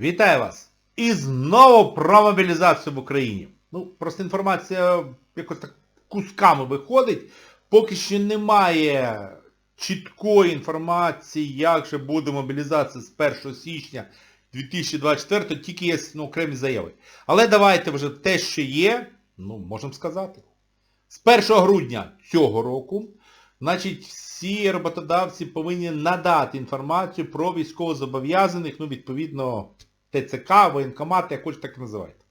Вітаю вас! І знову про мобілізацію в Україні. Ну, просто інформація якось так кусками виходить. Поки що немає чіткої інформації, як же буде мобілізація з 1 січня 2024, тільки є ну, окремі заяви. Але давайте вже те, що є, ну, можемо сказати. З 1 грудня цього року, значить, всі роботодавці повинні надати інформацію про військовозобов'язаних, ну, відповідно, ТЦК, воєнкомати, як хочете так називайте.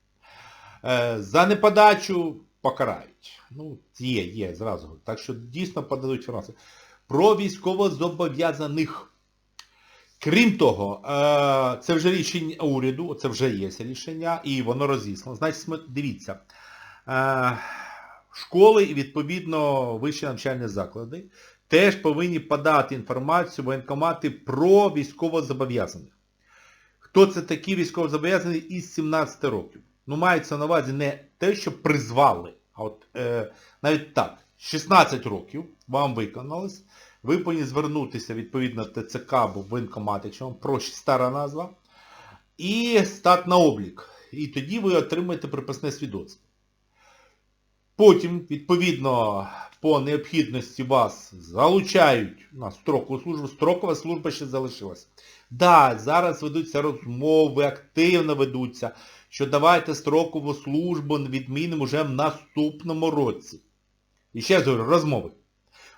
Е, за неподачу покарають. Ну, є, є, зразу. Так що дійсно подадуть інформацію. Про військовозобов'язаних. Крім того, е, це вже рішення уряду, це вже є рішення, і воно розіслано. Значить, дивіться, е, школи і, відповідно, вищі навчальні заклади теж повинні подати інформацію воєнкомати про військовозобов'язаних. Хто це такі військовозобов'язані із 17 років? Ну, мається на увазі не те, що призвали, а от е, навіть так, 16 років вам виконалось, ви повинні звернутися відповідно ТЦК або воєнкомат, якщо вам проще стара назва, і стати на облік. І тоді ви отримаєте припасне свідоцтво. Потім, відповідно, по необхідності вас залучають на строкову службу. Строкова служба ще залишилась. Да, зараз ведуться розмови, активно ведуться, що давайте строкову службу відмінимо вже в наступному році. І ще говорю, розмови.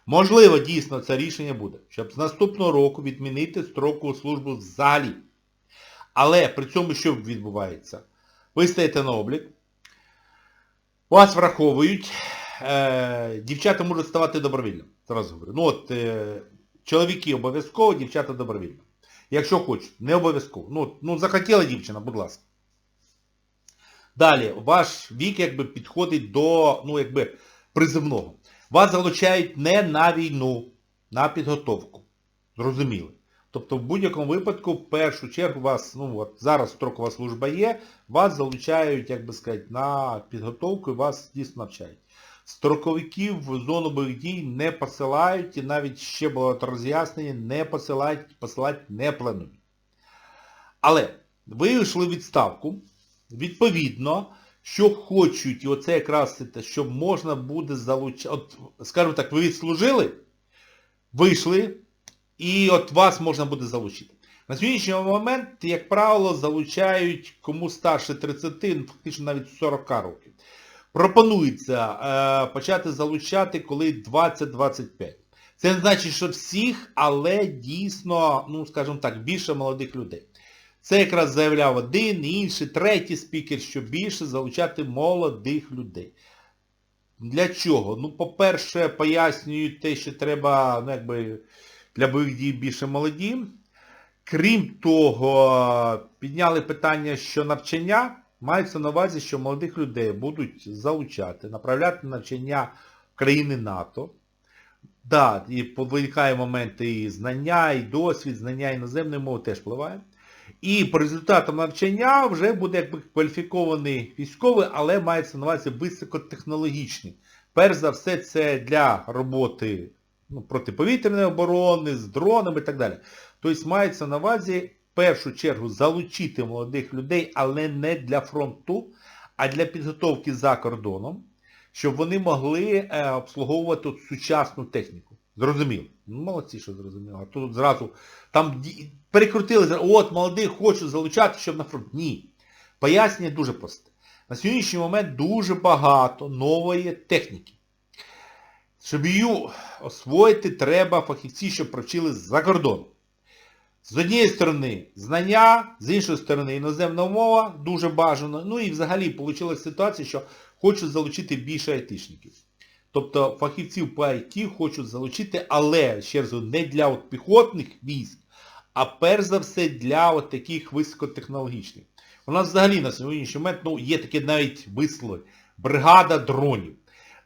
Можливо, дійсно це рішення буде, щоб з наступного року відмінити строкову службу взагалі. Але при цьому що відбувається? Ви стаєте на облік, вас враховують, е, дівчата можуть ставати добровільно. Зразу говорю. Ну от, е, чоловіки обов'язково, дівчата добровільно. Якщо хочуть, не обов'язково. Ну, ну захотіла дівчина, будь ласка. Далі, ваш вік якби підходить до, ну якби, призивного. Вас залучають не на війну, на підготовку. Зрозуміли. Тобто в будь-якому випадку, в першу чергу, вас, ну от зараз строкова служба є, вас залучають, як би сказати, на підготовку і вас дійсно навчають. Строковиків в зону бойових дій не посилають і навіть ще було роз'яснення, не посилають, посилати не планують. Але ви йшли в відставку, відповідно, що хочуть, і оце якраз те, що можна буде залучати, от, скажімо так, ви відслужили, вийшли, і от вас можна буде залучити. На сьогоднішній момент, як правило, залучають кому старше 30, ну, фактично навіть 40 років. Пропонується е, почати залучати, коли 20-25. Це не значить, що всіх, але дійсно, ну, скажімо так, більше молодих людей. Це якраз заявляв один, інший, третій спікер, що більше залучати молодих людей. Для чого? Ну, по-перше, пояснюють те, що треба, ну, якби, для бойових дій більше молоді. Крім того, підняли питання, що навчання мається на увазі, що молодих людей будуть залучати, направляти на навчання країни НАТО. Да, і виникає моменти і знання, і досвід, знання іноземної мови теж впливає. І по результатам навчання вже буде якби кваліфікований військовий, але мається на увазі високотехнологічний. Перш за все, це для роботи ну, протиповітряної оборони, з дронами і так далі. Тобто мається на увазі в першу чергу залучити молодих людей, але не для фронту, а для підготовки за кордоном, щоб вони могли е, обслуговувати сучасну техніку. Зрозуміло. Ну, молодці, що зрозуміло. А тут зразу там ді- перекрутили, от молодих хочуть залучати, щоб на фронт. Ні. Пояснення дуже просте. На сьогоднішній момент дуже багато нової техніки. Щоб її освоїти, треба фахівці, щоб провчили за кордоном. З однієї сторони знання, з іншої сторони іноземна мова, дуже бажано. Ну і взагалі вийшла ситуація, що хочуть залучити більше айтишників. Тобто фахівців по IT хочуть залучити, але, ще раз, не для от піхотних військ, а перш за все для от таких високотехнологічних. У нас взагалі на сьогоднішній момент ну, є таке навіть вислови бригада дронів.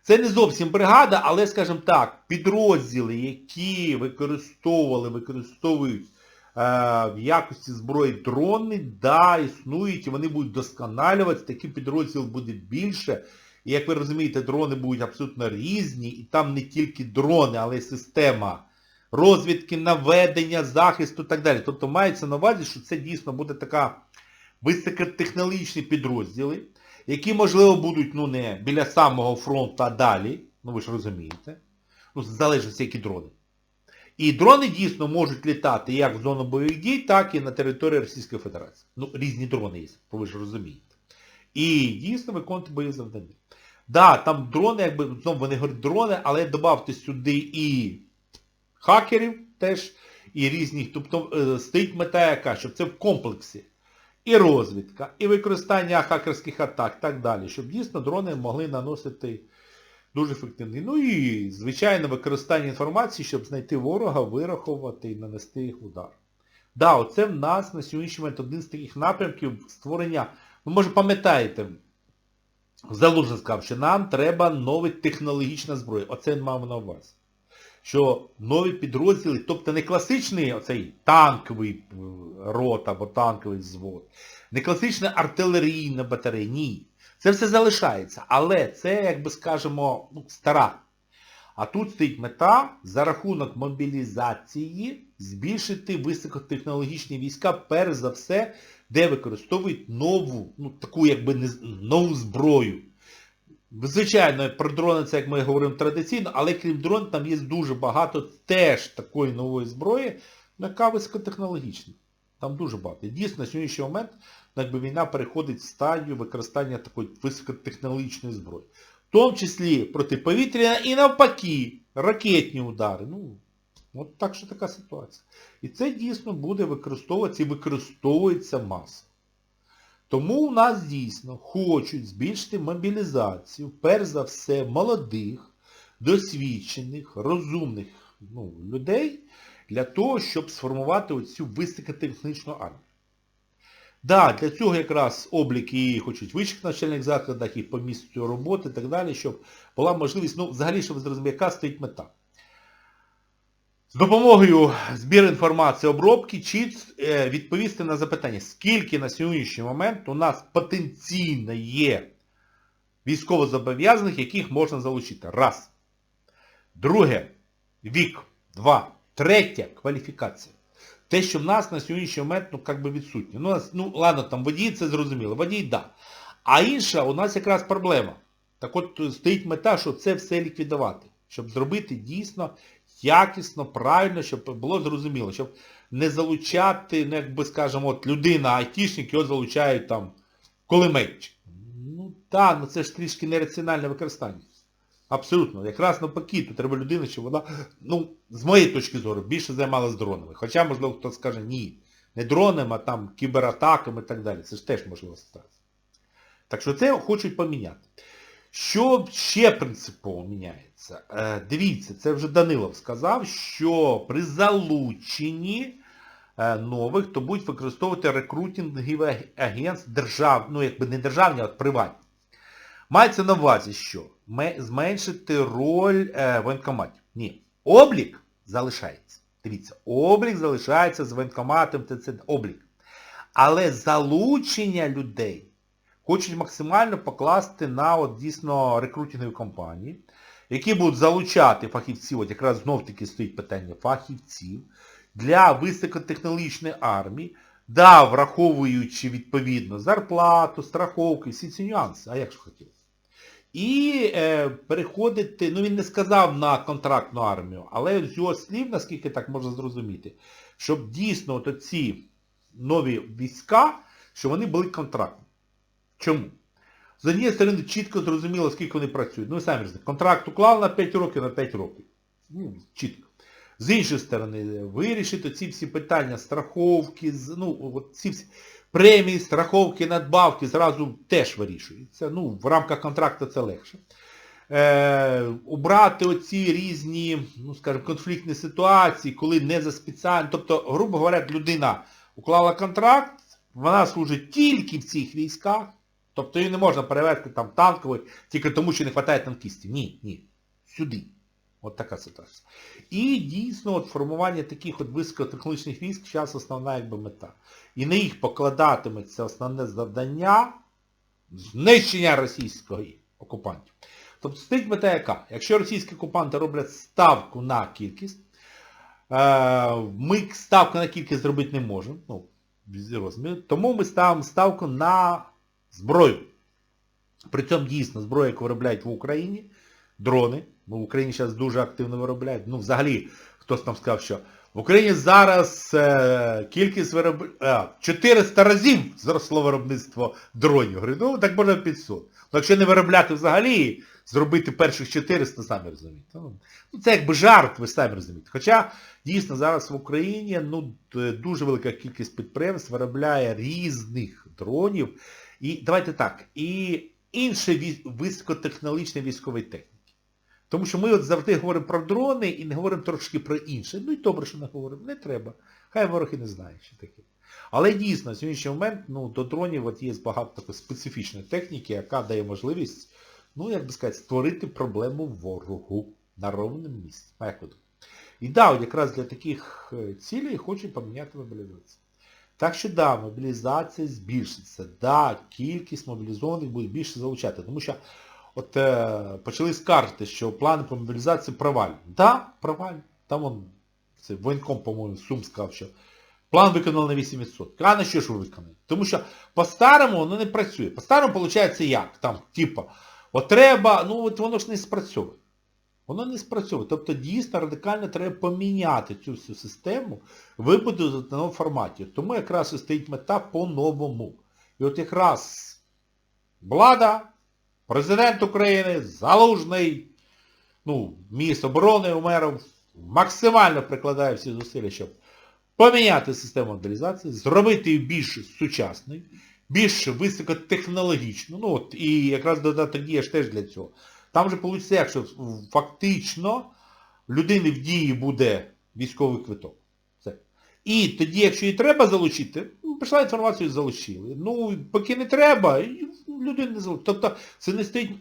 Це не зовсім бригада, але, скажімо так, підрозділи, які використовували, використовують е, в якості зброї дрони, да, існують, і вони будуть досконалюватися, таких підрозділів буде більше. І як ви розумієте, дрони будуть абсолютно різні, і там не тільки дрони, але й система розвідки, наведення, захисту і так далі. Тобто мається на увазі, що це дійсно буде така високотехнологічні підрозділи, які, можливо, будуть ну, не біля самого фронту, а далі, ну ви ж розумієте, ну, залежить які дрони. І дрони дійсно можуть літати як в зону бойових дій, так і на території Російської Федерації. Ну, різні дрони є, ви ж розумієте. І дійсно виконувати бойові завдання. Так, да, там дрони, якби, знову вони говорять дрони, але додавте сюди і хакерів теж, і різних, тобто е, стоїть мета яка, щоб це в комплексі. І розвідка, і використання хакерських атак, так далі, щоб дійсно дрони могли наносити дуже ефективний. Ну і, звичайно, використання інформації, щоб знайти ворога, вирахувати і нанести їх удар. Да, оце в нас на сьогоднішній момент один з таких напрямків створення, ну може пам'ятаєте, Залужний сказав, що нам треба нова технологічна зброя. Оце мав на увазі. Що нові підрозділи, тобто не класичний оцей танковий е, рот або танковий взвод, не класична артилерійна батарея, ні. Це все залишається. Але це, як би скажемо, ну, стара. А тут стоїть мета за рахунок мобілізації збільшити високотехнологічні війська, перш за все, де використовують нову, ну таку якби нову зброю. Звичайно, про дрони це, як ми говоримо, традиційно, але крім дронів там є дуже багато теж такої нової зброї, яка високотехнологічна. Там дуже багато. І дійсно, на сьогоднішній момент ну, якби, війна переходить в стадію використання такої високотехнологічної зброї. В тому числі протиповітряна і навпаки, ракетні удари. Ну, от так що така ситуація. І це дійсно буде використовуватися і використовується масово. Тому у нас дійсно хочуть збільшити мобілізацію, перш за все, молодих, досвідчених, розумних ну, людей для того, щоб сформувати оцю високотехнічну армію. Да, для цього якраз обліки і хочуть вищих навчальних закладах, і по місцю роботи і так далі, щоб була можливість, ну, взагалі, щоб ви зрозуміли, яка стоїть мета. З допомогою збіру інформації обробки чіт е, відповісти на запитання, скільки на сьогоднішній момент у нас потенційно є військовозобов'язаних, яких можна залучити. Раз. Друге, вік. Два. Третє, кваліфікація. Те, що в нас на сьогоднішній момент, ну, як би відсутнє. Ну, ну, ладно, там водій, це зрозуміло. Водій, да. А інша, у нас якраз проблема. Так от стоїть мета, щоб це все ліквідувати. Щоб зробити дійсно якісно, правильно, щоб було зрозуміло, щоб не залучати, ну, як би скажемо, от людина, айтішник, його залучають там кулеметчик. Ну так, ну це ж трішки нераціональне використання. Абсолютно. Якраз навпаки, тут треба людина, щоб вона, ну, з моєї точки зору, більше займалася дронами. Хоча, можливо, хтось скаже, ні, не дронами, а там кібератаками і так далі. Це ж теж можливо статися. Так що це хочуть поміняти. Що ще принципово міняється? Е, дивіться, це вже Данилов сказав, що при залученні е, нових, то будуть використовувати рекрутингові агентств держав, ну якби не державні, а приватні. Мається на увазі, що Ме- зменшити роль е, воєнкоматів. Ні. Облік залишається. Дивіться, облік залишається з воєнкоматом, це, облік. Але залучення людей хочуть максимально покласти на от дійсно рекрутингові компанії, які будуть залучати фахівців, от якраз знов-таки стоїть питання фахівців, для високотехнологічної армії, да, враховуючи відповідно зарплату, страховки, всі ці нюанси, а як ж хотілося. І е, переходити, ну він не сказав на контрактну армію, але з його слів, наскільки так можна зрозуміти, щоб дійсно от ці нові війська, щоб вони були контрактні. Чому? З однієї сторони, чітко зрозуміло, скільки вони працюють. Ну, ви самі розумієте, контракт уклав на 5 років, на 5 років. Ну, чітко. З іншої сторони, вирішити ці всі питання страховки, ну, от ці всі премії, страховки, надбавки зразу теж вирішуються. Ну, в рамках контракту це легше. Е, убрати оці різні, ну, скажімо, конфліктні ситуації, коли не за спеціально. Тобто, грубо говоря, людина уклала контракт, вона служить тільки в цих військах, тобто її не можна перевести там танковий, тільки тому, що не вистачає танкістів. Ні, ні. Сюди. От така ситуація. І дійсно от формування таких от високотехнологічних військ зараз основна якби мета. І на їх покладатиметься основне завдання знищення російської окупантів. Тобто стоїть мета яка? Якщо російські окупанти роблять ставку на кількість, е, ми ставку на кількість зробити не можемо. Ну. Тому ми ставимо ставку на зброю. При цьому дійсно зброя, яку виробляють в Україні, дрони, бо в Україні зараз дуже активно виробляють. Ну, взагалі, хтось там сказав, що в Україні зараз е, кількість вироб... е, 400 разів зросло виробництво дронів. Говорю, ну так можна 500. Ну, якщо не виробляти взагалі, зробити перших 400, самі розумієте. Ну, ну, це якби жарт, ви самі розумієте. Хоча дійсно зараз в Україні ну, дуже велика кількість підприємств виробляє різних дронів. І давайте так, і іншої вій- високотехнологічної військової техніки. Тому що ми от завжди говоримо про дрони і не говоримо трошки про інше. Ну і добре, що не говоримо. Не треба. Хай ворог і не знає, що таке. Але дійсно, на сьогоднішній момент ну, до дронів от є багато такої специфічної техніки, яка дає можливість, ну, як би сказати, створити проблему ворогу на ровному місці. І да, якраз для таких е, цілей хочуть поміняти мобілізацію. Так що да, мобілізація збільшиться. Да, кількість мобілізованих буде більше залучати. Тому що от е, почали скаржити, що плани по мобілізації провальні. Да, провальні. Там он, це воєнком, по-моєму, Сум сказав, що план виконали на 8%. А на що ж ви виконали? Тому що по-старому воно не працює. По-старому виходить як? Там, типа, от треба, ну от воно ж не спрацьовує. Воно не спрацьовує. Тобто дійсно радикально треба поміняти цю всю систему, вибудувати в новому форматі. Тому якраз і стоїть мета по-новому. І от якраз влада, президент України, Залужний, ну, міністр оборони Умеров максимально прикладає всі зусилля, щоб поміняти систему мобілізації, зробити її більш сучасною, більш високотехнологічною. Ну от, і якраз додаток дія ж теж для цього. Там же виходить, якщо фактично в людини в дії буде військовий квиток. Все. І тоді, якщо її треба залучити, ну, прийшла інформацію, залучили. Ну, поки не треба, і людина не залучить. Тобто це не стоїть.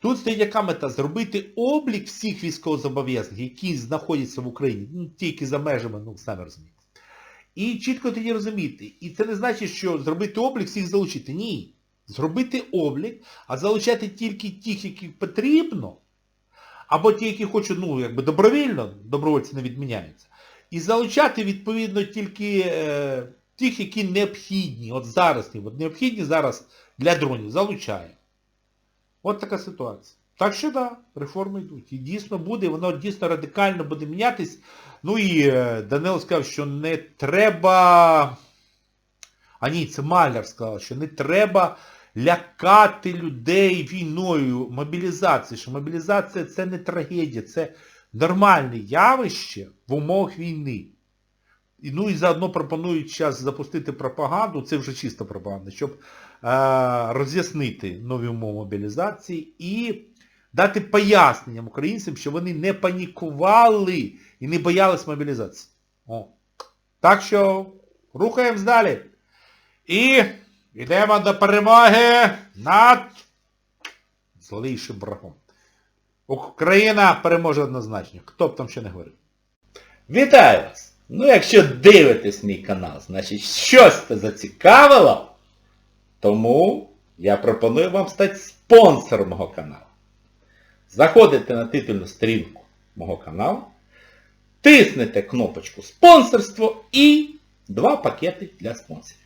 Тут стоїть яка мета? Зробити облік всіх військовозобов'язаних, які знаходяться в Україні, ну, тільки за межами, ну, самі розумієте. І чітко тоді розуміти. І це не значить, що зробити облік всіх залучити. Ні. Зробити облік, а залучати тільки тих, яких потрібно, або ті, які хочуть, ну, якби добровільно, добровольці не відміняються. І залучати, відповідно, тільки е, тих, які необхідні. От зараз, от необхідні зараз для дронів, залучаємо. От така ситуація. Так що да, реформи йдуть. І дійсно буде, воно дійсно радикально буде мінятись. Ну і е, Данило сказав, що не треба... А ні, це Маляр сказав, що не треба лякати людей війною, мобілізацією. Що мобілізація це не трагедія, це нормальне явище в умовах війни. І, ну і заодно пропонують зараз запустити пропаганду, це вже чиста пропаганда, щоб е, роз'яснити нові умови мобілізації і дати поясненням українцям, що вони не панікували і не боялись мобілізації. О. Так що рухаємось далі. І йдемо до перемоги над злішим врагом. Україна переможе однозначно. Хто б там ще не говорив. Вітаю вас! Ну якщо дивитесь мій канал, значить щось це зацікавило, тому я пропоную вам стати спонсором мого каналу. Заходите на титульну сторінку мого каналу, тиснете кнопочку спонсорство і два пакети для спонсорів.